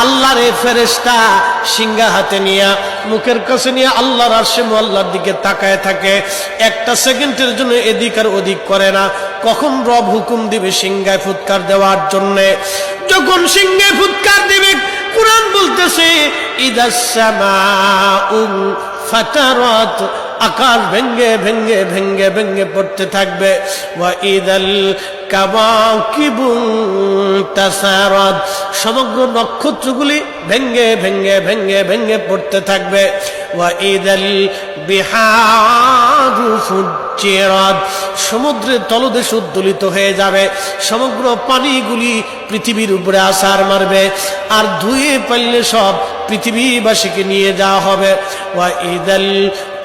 আল্লাহর এই ফেরেশতা সিংহা হাতে নিয়ে মুখের কাছে নিয়ে আল্লাহর আরশে আল্লাহর দিকে তাকায় থাকে। একটা সেকেন্ডের জন্য এদিক আর ওদিক করে না। কখন রব হুকুম দিবে সিংহায় ফুৎকার দেওয়ার জন্যে? যখন সিংহে ফুৎকার দিবে, কোরআন বলতেছে ইদাসামাউল ফাতারাত আকাশ ভেঙ্গে ভেঙ্গে ভেঙ্গে ভেঙ্গে পড়তে থাকবে। ওয়া ইদাল কাবাকিবু তাসারাত সমগ্র নক্ষত্রগুলি ভেঙ্গে ভেঙ্গে ভেঙ্গে ভেঙ্গে পড়তে থাকবে। ওয়া ইদাল সমুদ্রের তলদেশ উদ্দোলিত হয়ে যাবে। সমগ্র পানিগুলি পৃথিবীর উপরে আসার মারবে। আর ধুয়ে পাইলে সব পৃথিবীবাসীকে নিয়ে যাওয়া হবে। ওয়া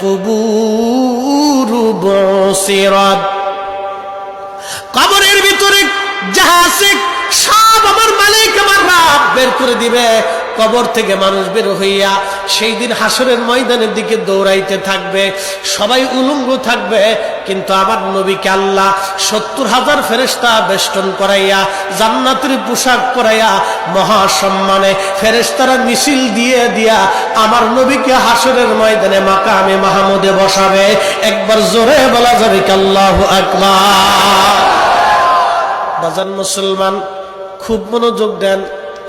কুবুরু বসিরাত। কবরের ভিতরে যাহা আছে, সব আমার মালিক, আমার রাব বের করে দিবে। কবর থেকে মানুষ বের হইয়া সেই দিন হাসরের ময়দানের দিকে দৌড়াইতে থাকবে, সবাই উলঙ্গ থাকবে, কিন্তু আমার নবীকে আল্লাহ সত্তর হাজার ফেরেস্তা বেষ্টন করাইয়া, জান্নাতের পোশাক পরাইয়া মহাসম্মানে ফেরেস্তারা মিছিল দিয়ে দিয়া আমার নবীকে হাসরের ময়দানে মাকামে মাহমুদে বসাবে। একবার জোরে বলা যাবে কি আল্লাহু বাজান মুসলমান, খুব মনোযোগ দেন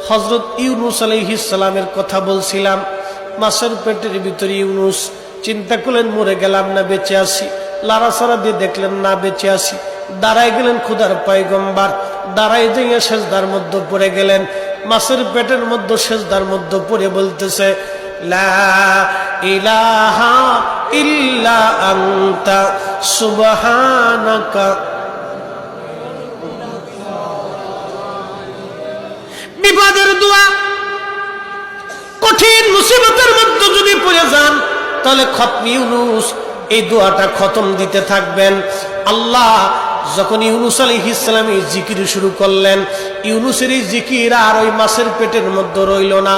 হজরত ইউনুস আলহিসালামের কথা বলছিলাম। মাছের পেটের ভিতরে ইউনুস চিন্তা করলেন, মরে গেলাম না, বেঁচে আসি লাড়াছাড়া দিয়ে দেখলেন, না, বেঁচে আসি দাঁড়াই গেলেন খুদার পাইগম্বার দাঁড়াই দিয়ে সেজদার মধ্যে পড়ে গেলেন। মাছের পেটের মধ্যে সেজদার মধ্যে পড়ে বলতেছে, লা ইলাহা ইল্লা বিপদের দোয়া তাহলে খতমি ইউনুস, এই দোয়াটা খতম দিতে থাকবেন। আল্লাহ যখন ইউনুস আলী ইসলাম এই জিকির শুরু করলেন, ইউনুসের এই জিকির আর ওই মাছের পেটের মধ্যে রইল না।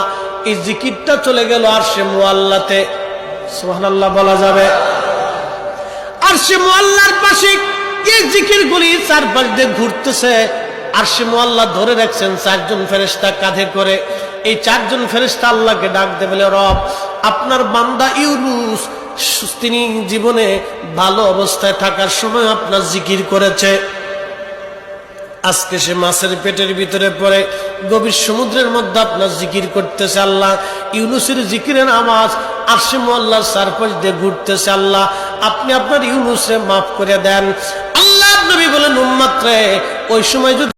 এই জিকিরটা চলে গেল আর সে মোয়াল্লাতে সোহান আল্লাহ বলা যাবে। আর সে মোয়াল্লার পাশে এই জিকির গুলি চারপাশ দিয়ে ঘুরতেছে? আর সে মোয়াল্লা ধরে রাখছেন চারজন ফেরেস্তা কাঁধে করে। এই চারজন ফেরেস্তা আল্লাহকে ডাক দেবে রব, আপনার বান্দা ইউনুস তিনি জীবনে ভালো অবস্থায় থাকার সময় আপনার জিকির করেছে। আজকে সে মাছের পেটের ভিতরে পড়ে, গভীর সমুদ্রের মধ্যে আপনার জিকির করতেছে আল্লাহ। ইউনুসের জিকিরের আওয়াজ সে মোল্লার চারপাশ দিয়ে ঘুরতেছে আল্লাহ। আপনি আপনার ইউনুসে মাফ করে দেন। আল্লাহ নবী বলেন, উম্মাত্রে, ওই সময় যদি